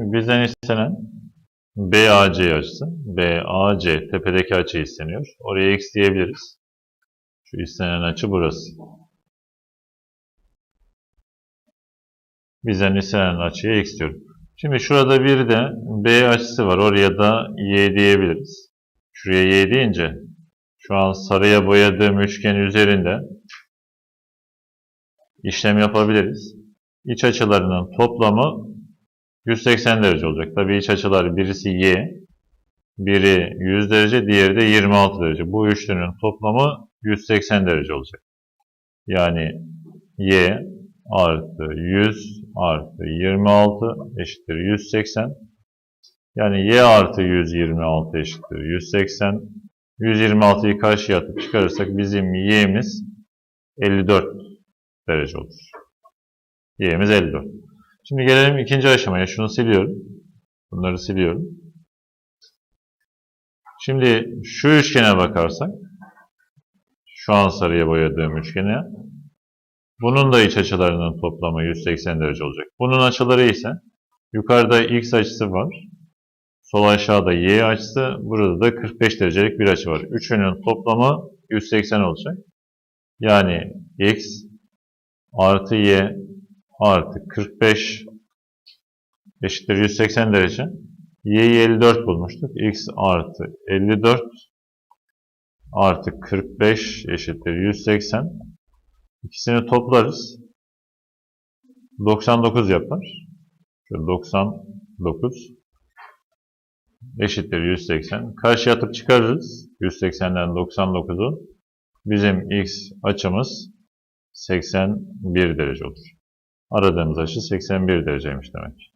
Bizden istenen BAC açısı. BAC tepedeki açı isteniyor. Oraya x diyebiliriz. Şu istenen açı burası. Bizden istenen açıya x diyorum. Şimdi şurada bir de B açısı var. Oraya da y diyebiliriz. Şuraya y deyince şu an sarıya boyadığım üçgen üzerinde işlem yapabiliriz. İç açılarının toplamı 180 derece olacak. Tabii iç açılar birisi y, biri 100 derece, diğeri de 26 derece. Bu üçlünün toplamı 180 derece olacak. Yani y artı 100 artı 26 eşittir 180. Yani y artı 126 eşittir 180. 126'yı karşıya atıp çıkarırsak bizim y'miz 54 derece olur. Y'miz 54. Şimdi gelelim ikinci aşamaya. Şunu siliyorum. Bunları siliyorum. Şimdi şu üçgene bakarsak, şu an sarıya boyadığım üçgene, bunun da iç açılarının toplamı 180 derece olacak. Bunun açıları ise, yukarıda x açısı var, sol aşağıda y açısı, burada da 45 derecelik bir açı var. Üçünün toplamı 180 olacak. Yani x artı y artı 45 eşittir 180 derece. Y'yi 54 bulmuştuk. X artı 54 artı 45 eşittir 180. İkisini toplarız. 99 yapar. Şöyle 99 eşittir 180. Karşıya atıp çıkarırız. 180'den 99'u. Bizim x açımız 81 derece olur. Aradığımız açı 81 dereceymiş demek.